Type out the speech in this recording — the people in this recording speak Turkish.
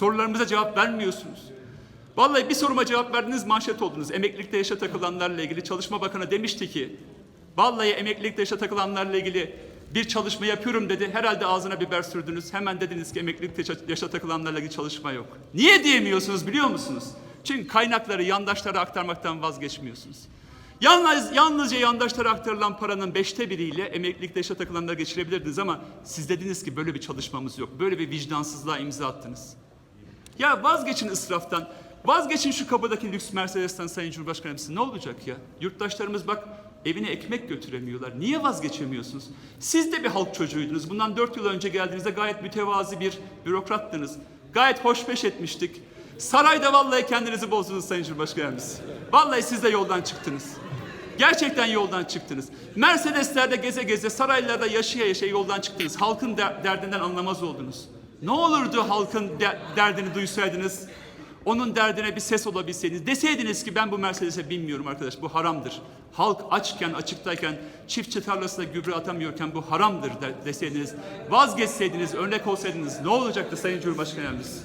Sorularımıza cevap vermiyorsunuz. Vallahi bir soruma cevap verdiniz manşet oldunuz. Emeklilikte yaşa takılanlarla ilgili Çalışma Bakanı demişti ki vallahi emeklilikte yaşa takılanlarla ilgili bir çalışma yapıyorum dedi. Herhalde ağzına biber sürdünüz. Hemen dediniz ki emeklilikte yaşa- takılanlarla ilgili çalışma yok. Niye diyemiyorsunuz biliyor musunuz? Çünkü kaynakları yandaşlara aktarmaktan vazgeçmiyorsunuz. Yalnız, yalnızca yandaşlara aktarılan paranın beşte biriyle emeklilikte yaşa takılanlara geçirebilirdiniz ama siz dediniz ki böyle bir çalışmamız yok. Böyle bir vicdansızlığa imza attınız. Ya vazgeçin israftan. Vazgeçin şu kapıdaki lüks Mercedes'ten Sayın Cumhurbaşkanım. Siz Ne olacak ya? Yurttaşlarımız bak evine ekmek götüremiyorlar. Niye vazgeçemiyorsunuz? Siz de bir halk çocuğuydunuz. Bundan dört yıl önce geldiğinizde gayet mütevazi bir bürokrattınız. Gayet hoşbeş etmiştik. Sarayda vallahi kendinizi bozdunuz Sayın Cumhurbaşkanımız. Vallahi siz de yoldan çıktınız. Gerçekten yoldan çıktınız. Mercedeslerde geze geze, saraylarda yaşaya yaşaya yoldan çıktınız. Halkın der- derdinden anlamaz oldunuz. Ne olurdu halkın de- derdini duysaydınız, onun derdine bir ses olabilseydiniz. Deseydiniz ki ben bu Mercedes'e binmiyorum arkadaş, bu haramdır. Halk açken, açıktayken, çiftçi tarlasına gübre atamıyorken bu haramdır de- deseydiniz. Vazgeçseydiniz, örnek olsaydınız ne olacaktı Sayın Cumhurbaşkanımız?